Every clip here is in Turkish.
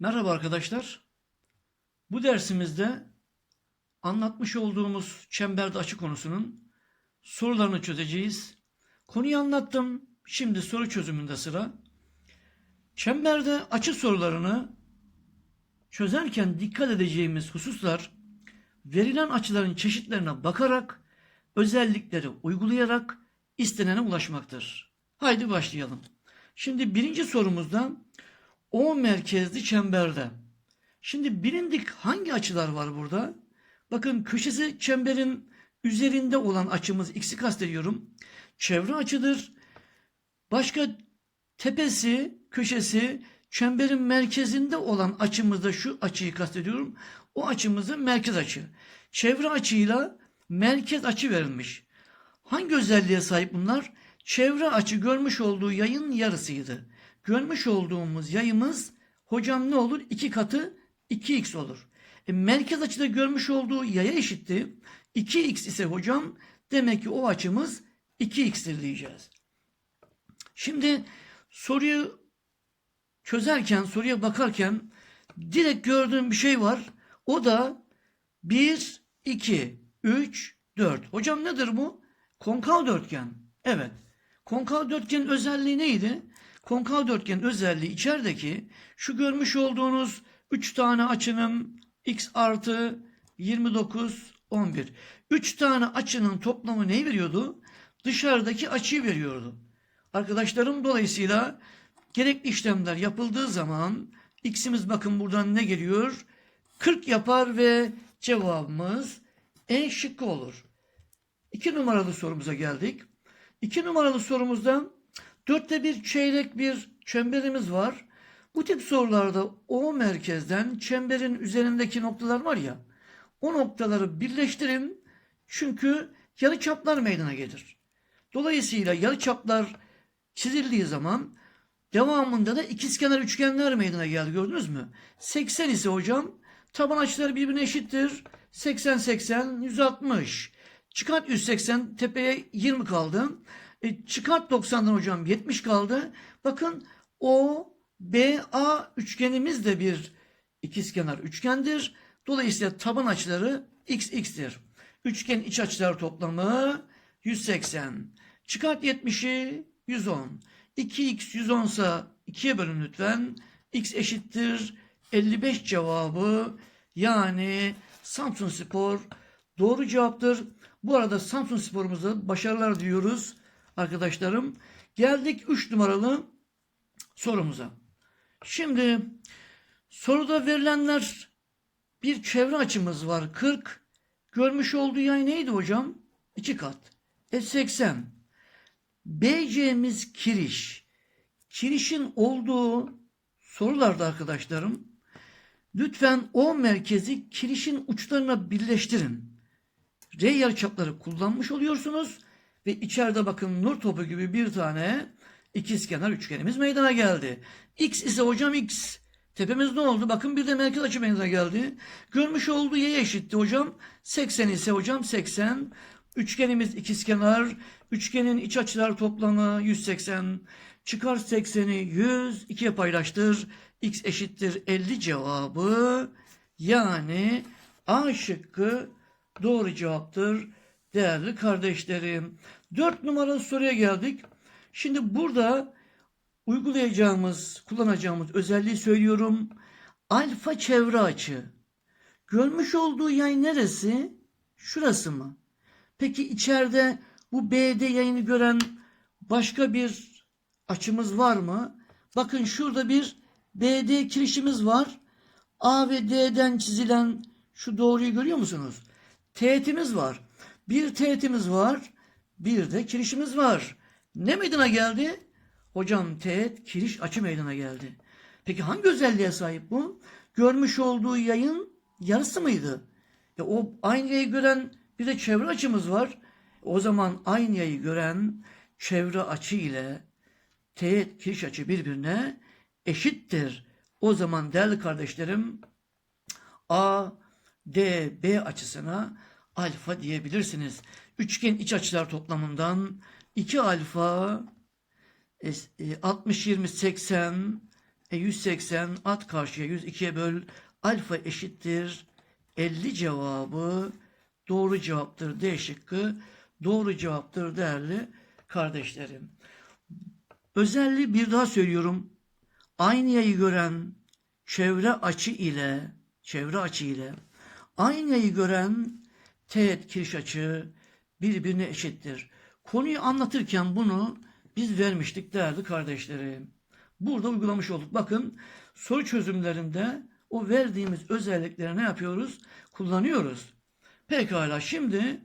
Merhaba arkadaşlar. Bu dersimizde anlatmış olduğumuz çemberde açı konusunun sorularını çözeceğiz. Konuyu anlattım. Şimdi soru çözümünde sıra. Çemberde açı sorularını çözerken dikkat edeceğimiz hususlar verilen açıların çeşitlerine bakarak özellikleri uygulayarak istenene ulaşmaktır. Haydi başlayalım. Şimdi birinci sorumuzda O merkezli çemberde. Şimdi bilindik hangi açılar var burada? Bakın köşesi çemberin üzerinde olan açımız x'i kastediyorum. Çevre açıdır. Başka tepesi, köşesi çemberin merkezinde olan açımızda şu açıyı kastediyorum. O açımızı merkez açı. Çevre açıyla merkez açı verilmiş. Hangi özelliğe sahip bunlar? Çevre açı görmüş olduğu yayın yarısıydı. Görmüş olduğumuz yayımız hocam ne olur? 2 katı 2x olur. E, merkez açıda görmüş olduğu yaya eşitti. 2x ise hocam demek ki o açımız 2x'tir diyeceğiz. Şimdi soruyu çözerken, soruya bakarken direkt gördüğüm bir şey var. O da 1, 2, 3, 4. Hocam nedir bu? Konkav dörtgen. Evet. Konkav dörtgenin özelliği neydi? Konkav dörtgenin özelliği içerideki şu görmüş olduğunuz 3 tane açının x artı 29, 11. 3 tane açının toplamı ne veriyordu? Dışarıdaki açıyı veriyordu. Arkadaşlarım dolayısıyla gerekli işlemler yapıldığı zaman x'imiz bakın buradan ne geliyor? 40 yapar ve cevabımız E şıkkı olur. 2 numaralı sorumuza geldik. 2 numaralı sorumuzda dörtte bir çeyrek bir çemberimiz var. Bu tip sorularda o merkezden çemberin üzerindeki noktalar var ya o noktaları birleştirin çünkü yarıçaplar meydana gelir. Dolayısıyla yarıçaplar çizildiği zaman devamında da ikizkenar üçgenler meydana geldi gördünüz mü? 80 ise hocam taban açıları birbirine eşittir. 80 80 160. Çıkart 180 tepeye 20 kaldı. E, çıkart 90'dan hocam 70 kaldı. Bakın o BA üçgenimiz de bir ikizkenar üçgendir. Dolayısıyla taban açıları x x'tir. Üçgen iç açılar toplamı 180. Çıkart 70'i 110. 2x 110 ise 2'ye bölün lütfen. x eşittir 55 cevabı yani Samsun Spor doğru cevaptır. Bu arada Samsun Spor'umuza başarılar diliyoruz arkadaşlarım. Geldik 3 numaralı sorumuza. Şimdi soruda verilenler bir çevre açımız var 40. Görmüş olduğu yay neydi hocam? 2 kat. E 80. BC'miz kiriş. Kirişin olduğu sorularda arkadaşlarım lütfen o merkezi kirişin uçlarına birleştirin. R yarıçapları kullanmış oluyorsunuz ve içeride bakın nur topu gibi bir tane ikizkenar üçgenimiz meydana geldi. X ise hocam X. Tepemiz ne oldu? Bakın bir de merkez açı meydana geldi. Görmüş olduğu y eşitti hocam. 80 ise hocam 80. Üçgenimiz ikizkenar. Üçgenin iç açılar toplamı 180. Çıkar 80'i 100. ikiye paylaştır. X eşittir 50 cevabı. Yani A şıkkı doğru cevaptır değerli kardeşlerim. 4 numaralı soruya geldik. Şimdi burada uygulayacağımız, kullanacağımız özelliği söylüyorum. Alfa çevre açı. Görmüş olduğu yay neresi? Şurası mı? Peki içeride bu BD yayını gören başka bir açımız var mı? Bakın şurada bir BD kirişimiz var. A ve D'den çizilen şu doğruyu görüyor musunuz? Teğetimiz var. Bir teğetimiz var. Bir de kirişimiz var. Ne meydana geldi? Hocam teğet kiriş açı meydana geldi. Peki hangi özelliğe sahip bu? Görmüş olduğu yayın yarısı mıydı? E o aynı yayı gören bir de çevre açımız var. O zaman aynı yayı gören çevre açı ile teğet kiriş açı birbirine eşittir. O zaman değerli kardeşlerim A, D, B açısına alfa diyebilirsiniz. Üçgen iç açılar toplamından 2 alfa 60 20 80 E 180 at karşıya 102'ye böl. Alfa eşittir 50 cevabı doğru cevaptır D şıkkı. Doğru cevaptır değerli kardeşlerim. Özelliği bir daha söylüyorum. Aynı yayı gören çevre açı ile çevre açı ile aynı yayı gören teğet kiriş açı birbirine eşittir. Konuyu anlatırken bunu biz vermiştik değerli kardeşlerim. Burada uygulamış olduk. Bakın soru çözümlerinde o verdiğimiz özellikleri ne yapıyoruz? Kullanıyoruz. Pekala şimdi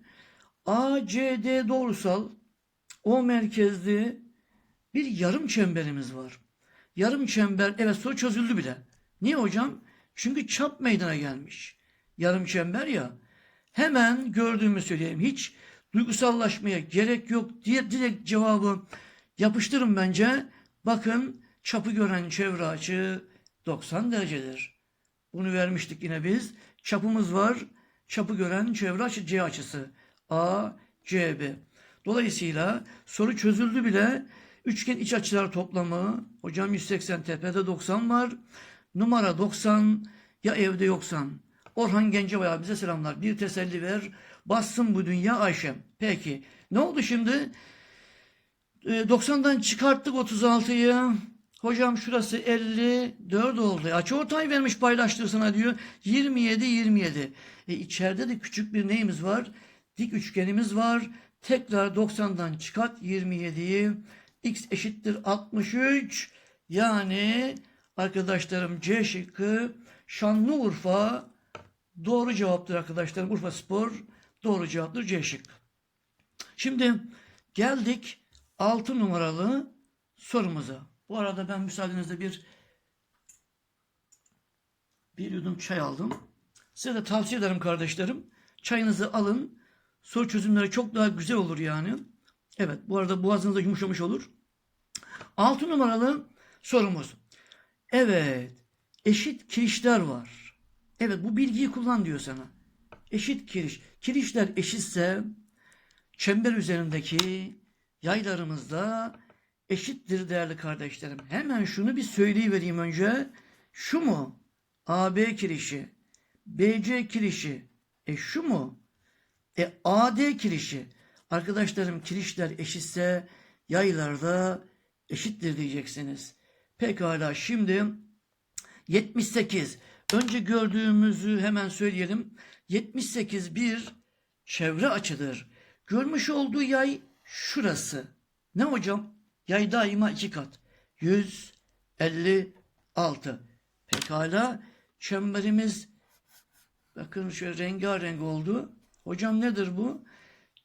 ACD doğrusal O merkezli bir yarım çemberimiz var. Yarım çember evet soru çözüldü bile. Niye hocam? Çünkü çap meydana gelmiş. Yarım çember ya. Hemen gördüğümü söyleyeyim. Hiç duygusallaşmaya gerek yok diye direkt cevabı yapıştırın bence. Bakın çapı gören çevre açı 90 derecedir. Bunu vermiştik yine biz. Çapımız var. Çapı gören çevre açı C açısı. A, C, B. Dolayısıyla soru çözüldü bile. Üçgen iç açılar toplamı. Hocam 180 tepede 90 var. Numara 90 ya evde yoksan. Orhan Gencebay bize selamlar. Bir teselli ver. Bassın bu dünya Ayşem. Peki. Ne oldu şimdi? Ee, 90'dan çıkarttık 36'yı. Hocam şurası 54 oldu. Açı ortay vermiş paylaştırsana diyor. 27 27. E içeride de küçük bir neyimiz var? Dik üçgenimiz var. Tekrar 90'dan çıkart 27'yi. X eşittir 63. Yani arkadaşlarım C şıkkı Şanlıurfa doğru cevaptır arkadaşlarım. Urfa Spor doğru cevaptır C şıkkı. Şimdi geldik 6 numaralı sorumuza. Bu arada ben müsaadenizle bir bir yudum çay aldım. Size de tavsiye ederim kardeşlerim. Çayınızı alın. Soru çözümleri çok daha güzel olur yani. Evet bu arada boğazınız da yumuşamış olur. 6 numaralı sorumuz. Evet eşit kirişler var. Evet bu bilgiyi kullan diyor sana. Eşit kiriş. Kirişler eşitse çember üzerindeki yaylarımızda eşittir değerli kardeşlerim. Hemen şunu bir söyleyivereyim önce. Şu mu? AB kirişi. BC kirişi. E şu mu? E AD kirişi. Arkadaşlarım kirişler eşitse yaylarda eşittir diyeceksiniz. Pekala şimdi 78. Önce gördüğümüzü hemen söyleyelim. 78 bir çevre açıdır. Görmüş olduğu yay şurası. Ne hocam? Yay daima iki kat. 156. Pekala çemberimiz bakın şöyle rengarenk oldu. Hocam nedir bu?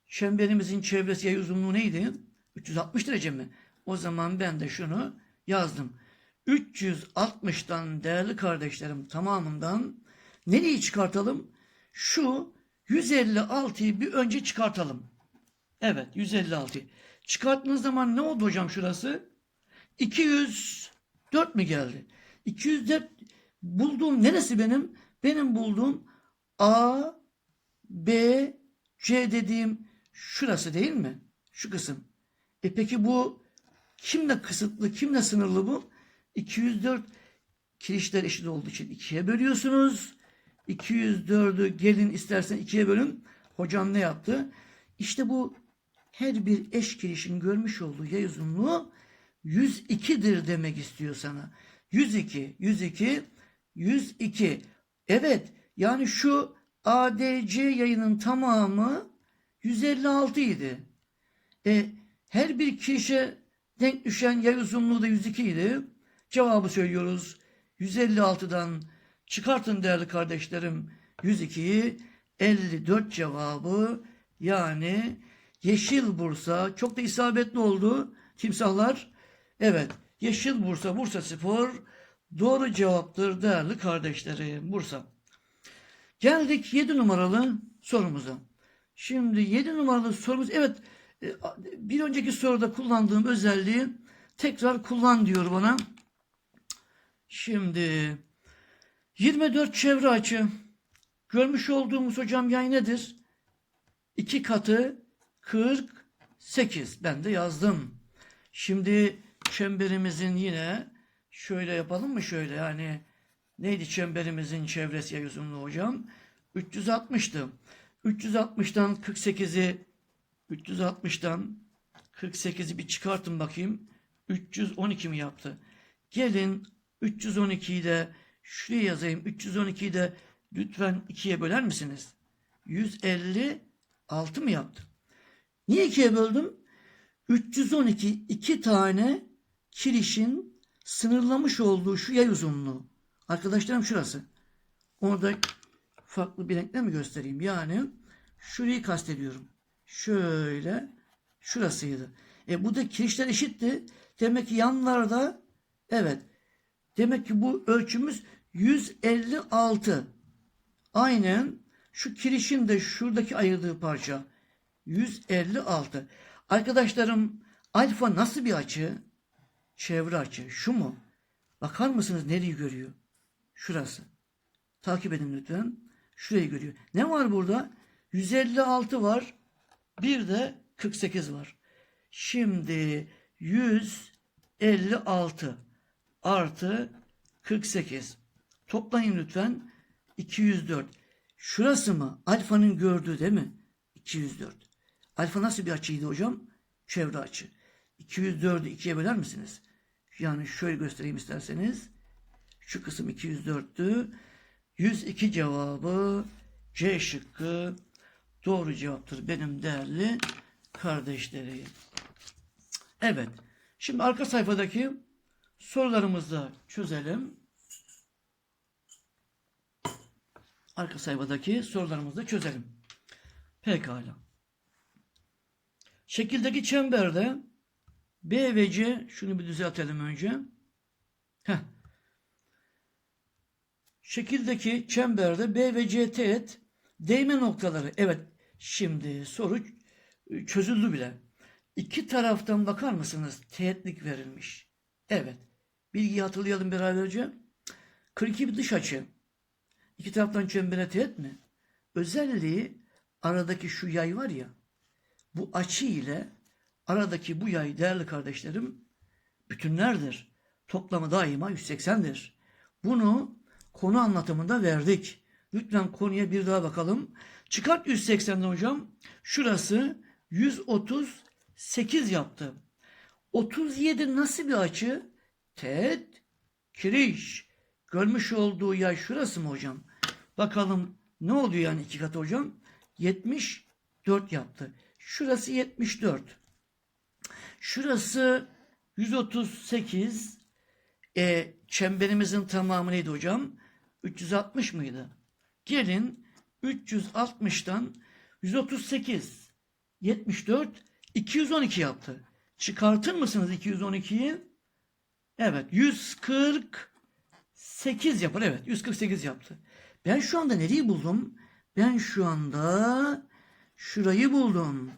Çemberimizin çevresi yay uzunluğu neydi? 360 derece mi? O zaman ben de şunu yazdım. 360'tan değerli kardeşlerim tamamından nereyi çıkartalım? Şu 156'yı bir önce çıkartalım. Evet 156. Çıkarttığınız zaman ne oldu hocam şurası? 204 mi geldi? 204 bulduğum neresi benim? Benim bulduğum A, B, C dediğim şurası değil mi? Şu kısım. E peki bu kimle kısıtlı, kimle sınırlı bu? 204 kirişler eşit olduğu için ikiye bölüyorsunuz. 204'ü gelin istersen ikiye bölün. Hocam ne yaptı? İşte bu her bir eş kirişin görmüş olduğu yay uzunluğu 102'dir demek istiyor sana. 102, 102, 102. Evet yani şu ADC yayının tamamı 156 idi. E, her bir kişi denk düşen yay uzunluğu da 102 idi. Cevabı söylüyoruz. 156'dan çıkartın değerli kardeşlerim 102'yi 54 cevabı yani Yeşil Bursa çok da isabetli oldu timsahlar. Evet Yeşil Bursa Bursa Spor doğru cevaptır değerli kardeşlerim Bursa. Geldik 7 numaralı sorumuza. Şimdi 7 numaralı sorumuz evet e, bir önceki soruda kullandığım özelliği tekrar kullan diyor bana. Şimdi 24 çevre açı görmüş olduğumuz hocam yay nedir? 2 katı 48. Ben de yazdım. Şimdi çemberimizin yine Şöyle yapalım mı şöyle yani neydi çemberimizin çevresi yay uzunluğu hocam? 360'tı. 360'tan 48'i 360'tan 48'i bir çıkartın bakayım. 312 mi yaptı? Gelin 312'yi de şuraya yazayım. 312'yi de lütfen 2'ye böler misiniz? 156 mı yaptı? Niye 2'ye böldüm? 312 iki tane kirişin sınırlamış olduğu şu yay uzunluğu. Arkadaşlarım şurası. Orada farklı bir renkle mi göstereyim? Yani şurayı kastediyorum. Şöyle şurasıydı. E bu da kirişler eşitti. Demek ki yanlarda evet. Demek ki bu ölçümüz 156. Aynen şu kirişin de şuradaki ayırdığı parça 156. Arkadaşlarım alfa nasıl bir açı? Çevre açı. Şu mu? Bakar mısınız nereyi görüyor? Şurası. Takip edin lütfen. Şurayı görüyor. Ne var burada? 156 var. Bir de 48 var. Şimdi 156 artı 48. Toplayın lütfen. 204. Şurası mı? Alfanın gördüğü değil mi? 204. Alfa nasıl bir açıydı hocam? Çevre açı. 204'ü ikiye böler misiniz? Yani şöyle göstereyim isterseniz. Şu kısım 204'tü. 102 cevabı C şıkkı doğru cevaptır benim değerli kardeşlerim. Evet. Şimdi arka sayfadaki sorularımızı çözelim. Arka sayfadaki sorularımızı çözelim. Pekala. Şekildeki çemberde B ve C şunu bir düzeltelim önce. Heh. Şekildeki çemberde B ve C teğet değme noktaları. Evet şimdi soru çözüldü bile. İki taraftan bakar mısınız? Teğetlik verilmiş. Evet. Bilgiyi hatırlayalım beraberce. 42 bir dış açı. İki taraftan çembere teğet mi? Özelliği aradaki şu yay var ya. Bu açı ile aradaki bu yay değerli kardeşlerim bütünlerdir. Toplamı daima 180'dir. Bunu konu anlatımında verdik. Lütfen konuya bir daha bakalım. Çıkart 180'den hocam. Şurası 138 yaptı. 37 nasıl bir açı? Teğet, kiriş. Görmüş olduğu yay şurası mı hocam? Bakalım ne oluyor yani iki katı hocam? 74 yaptı. Şurası 74. Şurası 138. E, çemberimizin tamamı neydi hocam? 360 mıydı? Gelin 360'tan 138, 74, 212 yaptı. Çıkartır mısınız 212'yi? Evet 148 yapar. Evet 148 yaptı. Ben şu anda nereyi buldum? Ben şu anda şurayı buldum.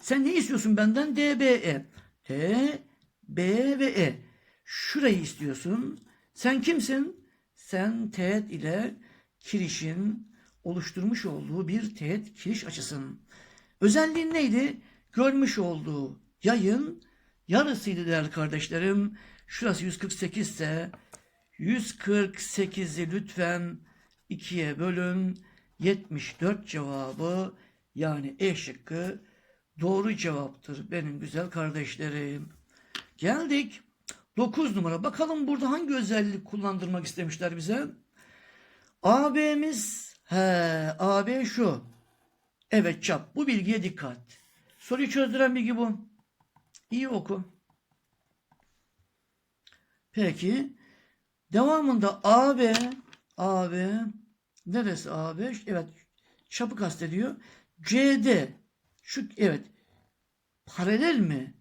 Sen ne istiyorsun benden? DBE. T, B ve E. Şurayı istiyorsun. Sen kimsin? Sen teğet ile kirişin oluşturmuş olduğu bir teğet kiriş açısın. Özelliğin neydi? Görmüş olduğu yayın yarısıydı değerli kardeşlerim. Şurası 148 ise 148'i lütfen ikiye bölün. 74 cevabı yani E şıkkı doğru cevaptır benim güzel kardeşlerim. Geldik 9 numara. Bakalım burada hangi özellik kullandırmak istemişler bize? AB'miz he AB şu. Evet çap. Bu bilgiye dikkat. Soruyu çözdüren bilgi bu. İyi oku. Peki. Devamında AB AB neresi AB? Evet. Çapı kastediyor. CD şu evet paralel mi?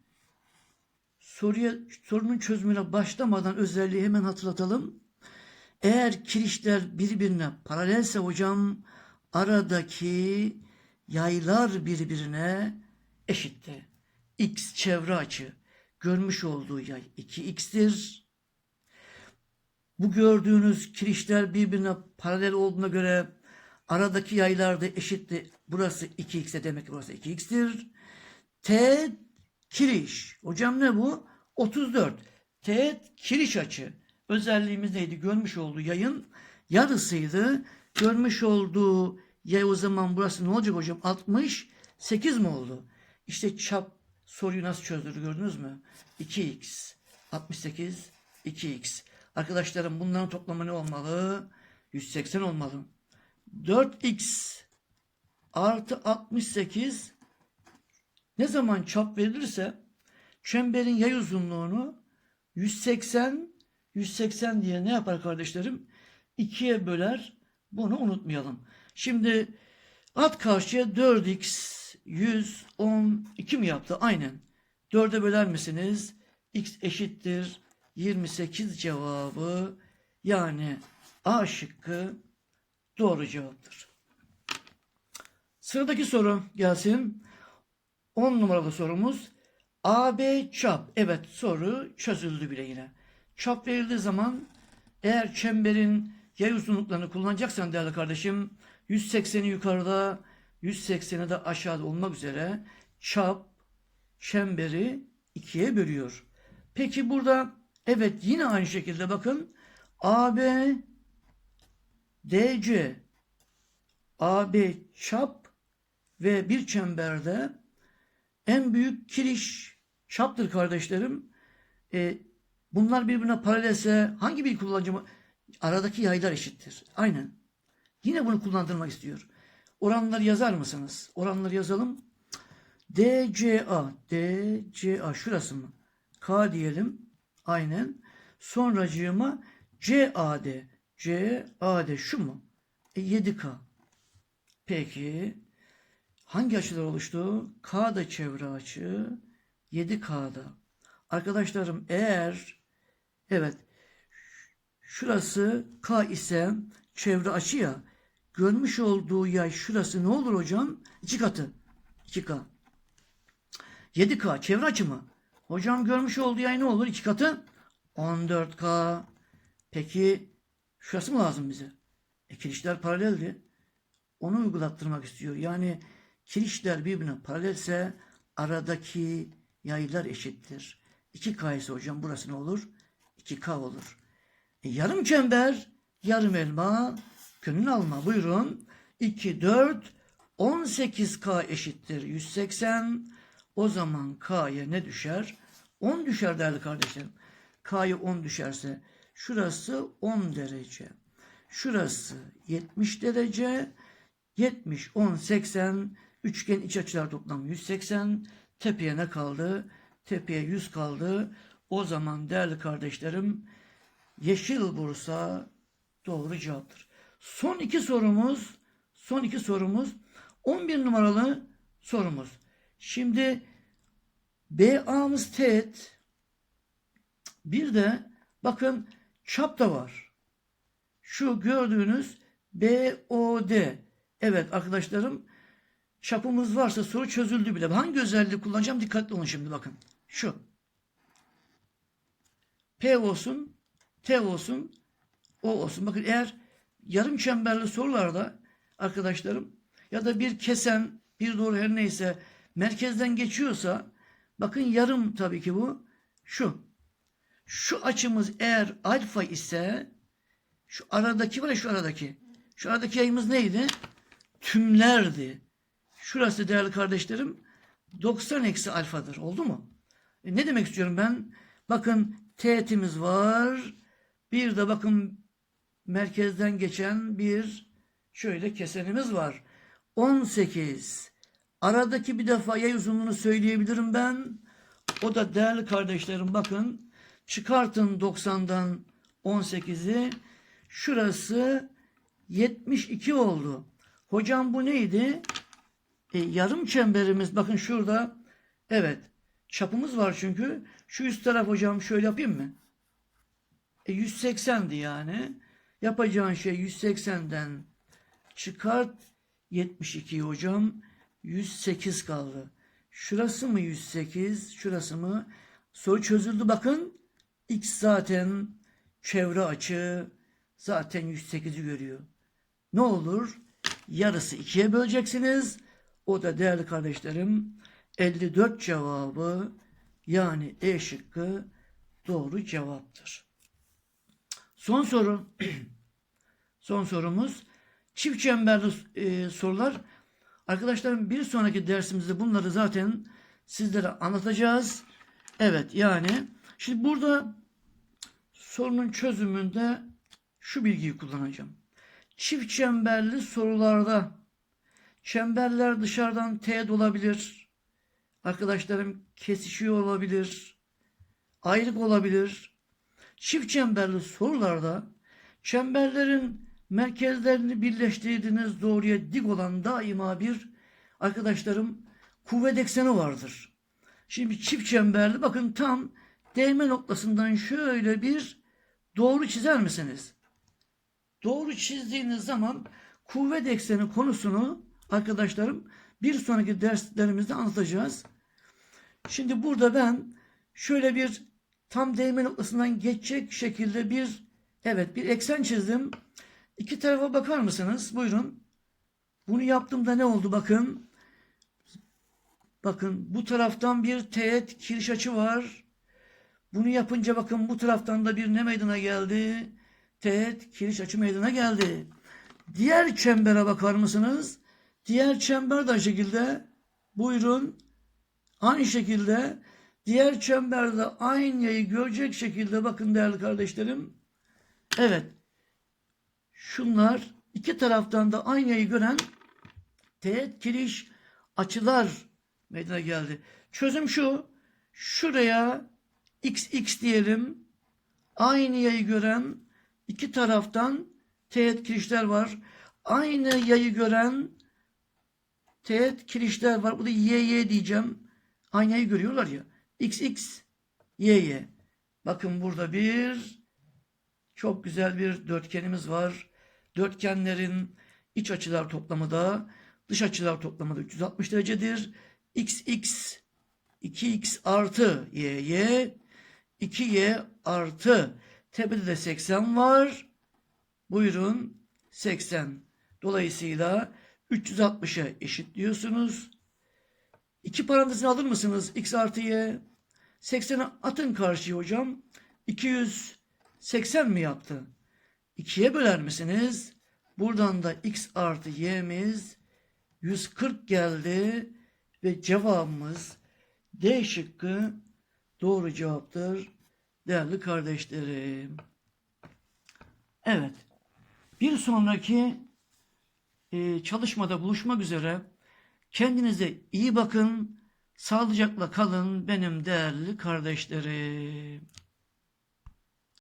Soruya sorunun çözümüne başlamadan özelliği hemen hatırlatalım. Eğer kirişler birbirine paralelse hocam aradaki yaylar birbirine eşitti. X çevre açı görmüş olduğu yay 2x'tir. Bu gördüğünüz kirişler birbirine paralel olduğuna göre aradaki yaylar da eşitti. Burası 2x'e demek ki burası 2x'tir. T kiriş. Hocam ne bu? 34. Teğet kiriş açı. özelliğimiz neydi? Görmüş olduğu yayın yarısıydı. Görmüş olduğu yay o zaman burası ne olacak hocam? 68 mi oldu? İşte çap soruyu nasıl çözdürdü gördünüz mü? 2x 68 2x. Arkadaşlarım bunların toplamı ne olmalı? 180 olmalı. 4x artı 68 ne zaman çap verilirse çemberin yay uzunluğunu 180 180 diye ne yapar kardeşlerim? 2'ye böler. Bunu unutmayalım. Şimdi at karşıya 4x 112 mi yaptı? Aynen. 4'e böler misiniz? x eşittir 28 cevabı yani A şıkkı doğru cevaptır. Sıradaki soru gelsin. 10 numaralı sorumuz. AB çap. Evet soru çözüldü bile yine. Çap verildiği zaman eğer çemberin yay uzunluklarını kullanacaksan değerli kardeşim 180'i yukarıda 180'i de aşağıda olmak üzere çap çemberi ikiye bölüyor. Peki burada evet yine aynı şekilde bakın AB DC AB çap ve bir çemberde en büyük kiriş çaptır kardeşlerim. E, bunlar birbirine paralelse hangi bir kullanıcı aradaki yaylar eşittir. Aynen. Yine bunu kullandırmak istiyor. Oranları yazar mısınız? Oranları yazalım. DCA DCA şurası mı? K diyelim. Aynen. Sonracığıma CAD CAD şu mu? E, 7K. Peki hangi açılar oluştu? K da çevre açı 7K'da. Arkadaşlarım eğer evet şurası K ise çevre açı ya görmüş olduğu yay şurası ne olur hocam? 2 katı. 2K. 7K çevre açı mı? Hocam görmüş olduğu yay ne olur? 2 katı 14K. Peki şurası mı lazım bize? E kirişler paraleldi. Onu uygulattırmak istiyor. Yani kirişler birbirine paralelse aradaki yaylar eşittir. 2K ise hocam burası ne olur? 2K olur. E, yarım çember, yarım elma, gönül alma. Buyurun. 2, 4, 18K eşittir 180. O zaman K'ya ne düşer? 10 düşer değerli kardeşlerim. K'ya 10 düşerse şurası 10 derece. Şurası 70 derece. 70, 10, 80. Üçgen iç açılar toplamı 180. Tepeye ne kaldı? Tepeye 100 kaldı. O zaman değerli kardeşlerim yeşil Bursa doğru cevaptır. Son iki sorumuz son iki sorumuz 11 numaralı sorumuz. Şimdi BA'mız teğet bir de bakın çap da var. Şu gördüğünüz BOD. Evet arkadaşlarım çapımız varsa soru çözüldü bile. Hangi özelliği kullanacağım dikkatli olun şimdi bakın. Şu. P olsun, T olsun, O olsun. Bakın eğer yarım çemberli sorularda arkadaşlarım ya da bir kesen, bir doğru her neyse merkezden geçiyorsa bakın yarım tabii ki bu. Şu. Şu açımız eğer alfa ise şu aradaki var ya şu aradaki. Şu aradaki yayımız neydi? Tümlerdi. Şurası değerli kardeşlerim 90 eksi alfadır. Oldu mu? E ne demek istiyorum ben? Bakın teğetimiz var. Bir de bakın merkezden geçen bir şöyle kesenimiz var. 18. Aradaki bir defa yay uzunluğunu söyleyebilirim ben. O da değerli kardeşlerim bakın çıkartın 90'dan 18'i şurası 72 oldu. Hocam bu neydi? E, yarım çemberimiz bakın şurada evet çapımız var çünkü. Şu üst taraf hocam şöyle yapayım mı? E, 180'di yani. Yapacağın şey 180'den çıkart 72 hocam. 108 kaldı. Şurası mı 108? Şurası mı? Soru çözüldü bakın. X zaten çevre açı zaten 108'i görüyor. Ne olur? Yarısı ikiye böleceksiniz. O da değerli kardeşlerim 54 cevabı yani E şıkkı doğru cevaptır. Son soru. Son sorumuz. Çift çemberli e, sorular. Arkadaşlarım bir sonraki dersimizde bunları zaten sizlere anlatacağız. Evet yani şimdi burada sorunun çözümünde şu bilgiyi kullanacağım. Çift çemberli sorularda çemberler dışarıdan teğet olabilir. Arkadaşlarım kesişiyor olabilir. Ayrık olabilir. Çift çemberli sorularda çemberlerin merkezlerini birleştirdiğiniz doğruya dik olan daima bir arkadaşlarım kuvvet ekseni vardır. Şimdi çift çemberli bakın tam değme noktasından şöyle bir doğru çizer misiniz? Doğru çizdiğiniz zaman kuvvet ekseni konusunu arkadaşlarım bir sonraki derslerimizde anlatacağız. Şimdi burada ben şöyle bir tam değme noktasından geçecek şekilde bir evet bir eksen çizdim. İki tarafa bakar mısınız? Buyurun. Bunu yaptığımda ne oldu bakın. Bakın bu taraftan bir teğet kiriş açı var. Bunu yapınca bakın bu taraftan da bir ne meydana geldi? Teğet kiriş açı meydana geldi. Diğer çembere bakar mısınız? Diğer çember de aynı şekilde. Buyurun. Aynı şekilde diğer çemberde aynı yayı görecek şekilde bakın değerli kardeşlerim. Evet. Şunlar iki taraftan da aynı yayı gören teğet kiriş açılar meydana geldi. Çözüm şu. Şuraya xx diyelim. Aynı yayı gören iki taraftan teğet kirişler var. Aynı yayı gören teğet kirişler var. Bu da yy diyeceğim. Aynı yayı görüyorlar ya. xx yy. Bakın burada bir çok güzel bir dörtgenimiz var. Dörtgenlerin iç açılar toplamı da dış açılar toplamı da 360 derecedir. xx 2x artı yy 2y artı tepede de 80 var. Buyurun 80. Dolayısıyla 360'a eşitliyorsunuz. İki parantezini alır mısınız? x artı y. 80'i atın karşıya hocam. 280 mi yaptı? 2'ye böler misiniz? Buradan da x artı y'miz 140 geldi ve cevabımız D şıkkı doğru cevaptır değerli kardeşlerim. Evet. Bir sonraki e, çalışmada buluşmak üzere. Kendinize iyi bakın. Sağlıcakla kalın benim değerli kardeşlerim.